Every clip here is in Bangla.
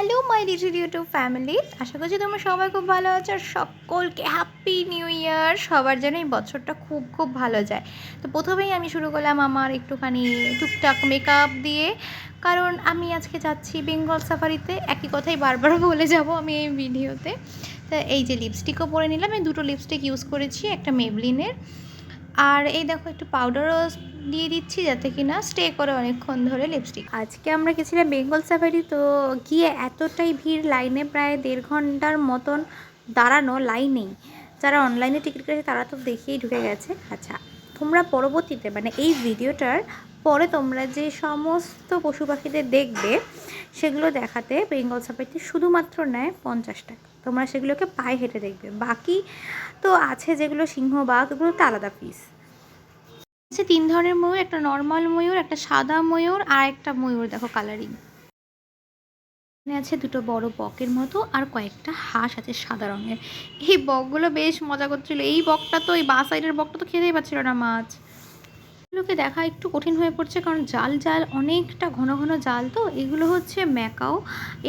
হ্যালো মাই ডিজি ইউটিউব ফ্যামিলি আশা করছি তোমরা সবাই খুব ভালো আছো আর সকলকে হ্যাপি নিউ ইয়ার সবার যেন এই বছরটা খুব খুব ভালো যায়। তো প্রথমেই আমি শুরু করলাম আমার একটুখানি টুকটাক মেকআপ দিয়ে। কারণ আমি আজকে যাচ্ছি বেঙ্গল সাফারিতে একই কথাই বারবার বলে যাব আমি এই ভিডিওতে তা এই যে লিপস্টিকও পরে নিলাম। এই দুটো লিপস্টিক ইউজ করেছি, একটা মেবলিনের আর এই দেখো, একটু পাউডারও দিয়ে দিচ্ছি যাতে কি না স্টে করে অনেকক্ষণ ধরে লিপস্টিক আজকে আমরা গেছিলাম বেঙ্গল সাফারি তো গিয়ে এতটাই ভিড়, লাইনে প্রায় দেড় ঘণ্টার মতন দাঁড়ানো লাইনেই যারা অনলাইনে টিকিট করেছে তারা তো দেখেই ঢুকে গেছে। আচ্ছা তোমরা পরবর্তীতে মানে এই ভিডিওটার পরে তোমরা যে সমস্ত পশু পাখিদের দেখবে, সেগুলো দেখাতে বেঙ্গল সাফারিতে শুধুমাত্র নেয় পঞ্চাশ টাকা। তোমরা সেগুলোকে পায়ে হেঁটে দেখবে। বাকি তো আছে যেগুলো সিংহ বাঘ এগুলো তো আলাদা পিস আছে তিন ধরনের ময়ূর, একটা নর্মাল ময়ূর, একটা সাদা ময়ূর আর একটা ময়ূর, দেখো কালারিং এখানে আছে দুটো বড় বকের মতো আর কয়েকটা হাঁস আছে সাদা রঙের। এই বকগুলো বেশ মজা করছিল। এই বকটা তো, এই বা সাইডের বকটা তো খেতেই পাচ্ছিল না মাছ। এগুলোকে দেখা একটু কঠিন হয়ে পড়ছে, কারণ জাল জাল, অনেকটা ঘন ঘন জাল তো। এগুলো হচ্ছে ম্যাকাও।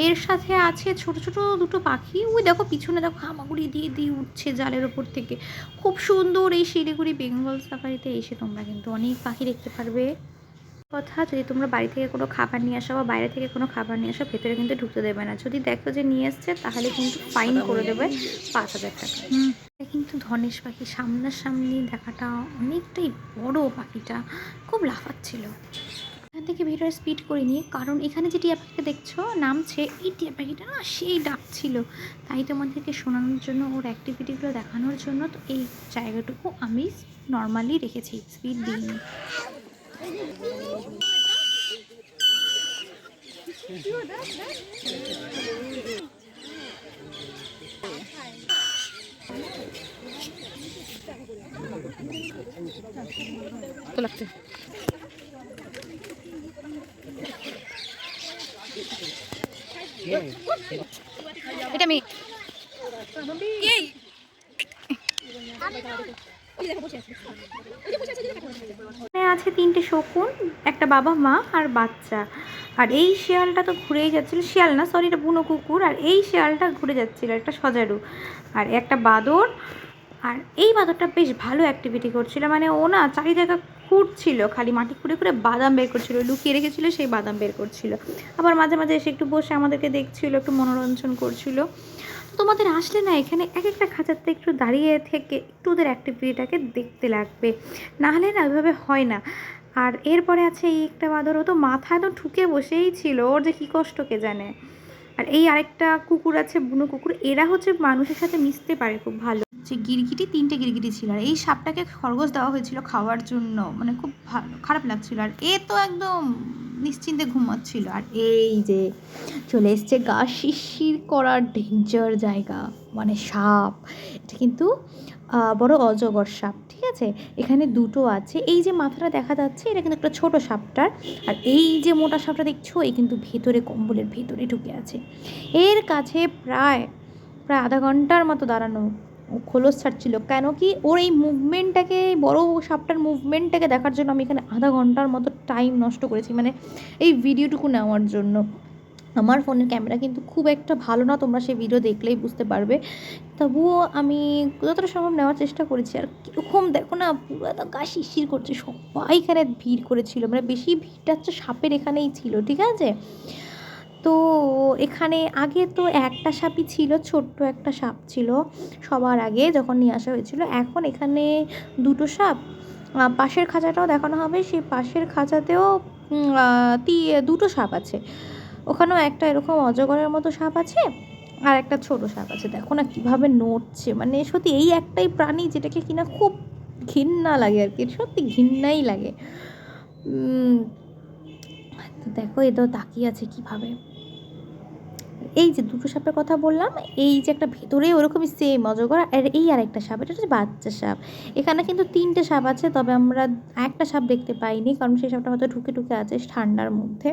এর সাথে আছে ছোট ছোট দুটো পাখি। ওই দেখো পিছনে দেখো হামাগুড়ি দিয়ে দিয়ে উঠছে জালের ওপর থেকে। খুব সুন্দর এই শিলিগুড়ি বেঙ্গল সাফারিতে এসে তোমরা কিন্তু অনেক পাখি দেখতে পারবে। কথা যদি তোমরা বাড়ি থেকে কোনো খাবার নিয়ে আসো বা বাইরে থেকে কোনো খাবার নিয়ে আসো, ভেতরে কিন্তু ঢুকতে দেবে না। যদি দেখো যে নিয়ে এসছে, তাহলে কিন্তু ফাইন করে দেবে পাঁচ হাজার টাকা। কিন্তু ধনেশ পাখি। সামনাসামনি দেখাটা অনেকটাই বড় পাখিটা। খুব লাফাচ্ছিল। এখান থেকে ভিডিওর স্পিড করে নিয়ে, কারণ এখানে যে টিয়া পাখিটা দেখছ, নামছে, এই টিয়া পাখিটা না সেই ডাকছিল। তাই তোমাদেরকে শোনানোর জন্য, ওর অ্যাক্টিভিটিগুলো দেখানোর জন্য তো এই জায়গাটুকু আমি নর্মালি রেখেছি স্পিড দিইনি। লাগছে। এটা আমি এই। আছে তিনটে শকুন একটা বাবা মা আর বাচ্চা। আর এই শিয়ালটা তো ঘুরেই যাচ্ছিল। শিয়াল না সরি এটা বুনো কুকুর। আর এই শিয়ালটা ঘুরে যাচ্ছিল একটা সজারু। আর একটা বাদর আর এই বাদরটা বেশ ভালো অ্যাক্টিভিটি করছিল। মানে ও না চারি জায়গা খুঁড়ছিল, খালি মাটি খুঁড়ে খুঁড়ে বাদাম বের করছিল, লুকিয়ে রেখেছিল, সেই বাদাম বের করছিল। আবার মাঝে মাঝে এসে একটু বসে আমাদেরকে দেখছিল, একটু মনোরঞ্জন করছিল। তোমাদের আসলে না এখানে এক একটা খাঁচাতে একটু দাঁড়িয়ে থেকে একটু ওদের অ্যাক্টিভিটিটাকে দেখতে লাগবে। না হলে না ওইভাবে হয় না। আর এরপরে আছে এই একটা বাদর, ও তো মাথায় তো ঠুকে বসেই ছিল, ওর যে কী কষ্টকে জানে। আর এই আরেকটা কুকুর আছে, বুনো কুকুর, এরা হচ্ছে মানুষের সাথে মিশতে পারে খুব ভালো। যে গিরগিটি, তিনটে গিরগিটি ছিল। আর এই সাপটাকে খরগোশ দেওয়া হয়েছিল খাওয়ার জন্য। মানে খুব ভালো খারাপ লাগছিল। আর এ তো একদম নিশ্চিন্তে ঘুমাচ্ছিল। আর এই যে চলে এসছে গা শিরশির করার ডেঞ্জার জায়গা। মানে সাপ। এটা কিন্তু বড় অজগর সাপ, ঠিক আছে? এখানে দুটো আছে। এই যে মাথাটা দেখা যাচ্ছে, এটা কিন্তু একটা ছোট সাপটার। আর এই যে মোটা সাপটা দেখছ, এই কিন্তু ভেতরে, কম্বলের ভেতরে ঢুকে আছে। এর কাছে প্রায় প্রায় আধা ঘণ্টার মতো দাঁড়ানো খোলস ছাড়ছিল। কেন কি ওর এই মুভমেন্টটাকে বড় সাপটার মুভমেন্টটাকে দেখার জন্য আমি এখানে আধা ঘণ্টার মতো টাইম নষ্ট করেছি মানে এই ভিডিওটুকু নেওয়ার জন্য। আমার ফোনের ক্যামেরা কিন্তু খুব একটা ভালো না, তোমরা সেই ভিডিও দেখলেই বুঝতে পারবে। তবুও আমি যতটা সম্ভব নেওয়ার চেষ্টা করেছি। আর কীরকম দেখো না, পুরো তো গা শিরশির করছে, সবাই এখানে ভিড় করেছিল। মানে বেশি ভিড়টা হচ্ছে সাপের এখানেই ছিল, ঠিক আছে? তো এখানে আগে তো একটা সাপই ছিল, ছোট্ট একটা সাপ ছিল সবার আগে যখন নিয়ে আসা হয়েছিল। এখন এখানে দুটো সাপ। পাশের খাঁচাটাও দেখানো হবে। সেই পাশের খাঁচাতেও দুটো সাপ আছে। ওখানেও একটা এরকম অজগরের মতো সাপ আছে আর একটা ছোট সাপ আছে। দেখো না কীভাবে নড়ছে। মানে সত্যি এই একটাই প্রাণী যেটাকে কিনা খুব ঘৃণা লাগে আর কি। সত্যি ঘৃণাই লাগে। দেখো এ তো তাকিয়ে আছে কীভাবে। এই যে দুটো সাপের কথা বললাম, এই যে একটা ভেতরে ওরকমই সেম অজগর আর এই আর একটা সাপ, এটা হচ্ছে বাচ্চা সাপ। এখানে কিন্তু তিনটে সাপ আছে, তবে আমরা একটা সাপ দেখতে পাইনি, কারণ সেই সাপটা হয়তো ঢুকে ঢুকে আছে ঠান্ডার মধ্যে।